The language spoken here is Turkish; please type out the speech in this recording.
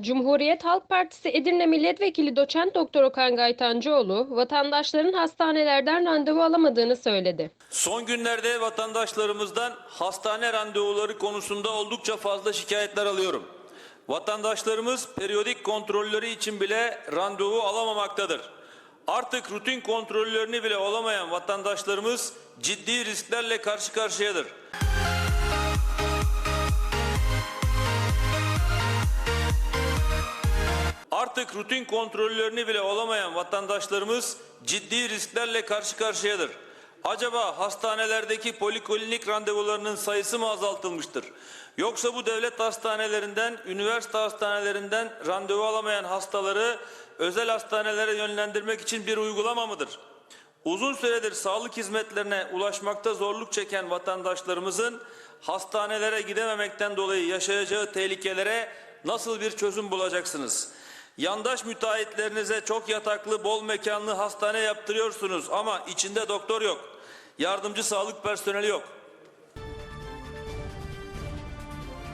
Cumhuriyet Halk Partisi Edirne Milletvekili Doçent Doktor Okan Gaytancıoğlu, vatandaşların hastanelerden randevu alamadığını söyledi. Son günlerde vatandaşlarımızdan hastane randevuları konusunda oldukça fazla şikayetler alıyorum. Vatandaşlarımız periyodik kontrolleri için bile randevu alamamaktadır. Artık rutin kontrollerini bile olamayan vatandaşlarımız ciddi risklerle karşı karşıyadır. Artık rutin kontrollerini bile olamayan vatandaşlarımız ciddi risklerle karşı karşıyadır. Acaba hastanelerdeki poliklinik randevularının sayısı mı azaltılmıştır? Yoksa bu devlet hastanelerinden, üniversite hastanelerinden randevu alamayan hastaları özel hastanelere yönlendirmek için bir uygulama mıdır? Uzun süredir sağlık hizmetlerine ulaşmakta zorluk çeken vatandaşlarımızın hastanelere gidememekten dolayı yaşayacağı tehlikelere nasıl bir çözüm bulacaksınız? Yandaş müteahhitlerinize çok yataklı, bol mekanlı hastane yaptırıyorsunuz ama içinde doktor yok. Yardımcı sağlık personeli yok.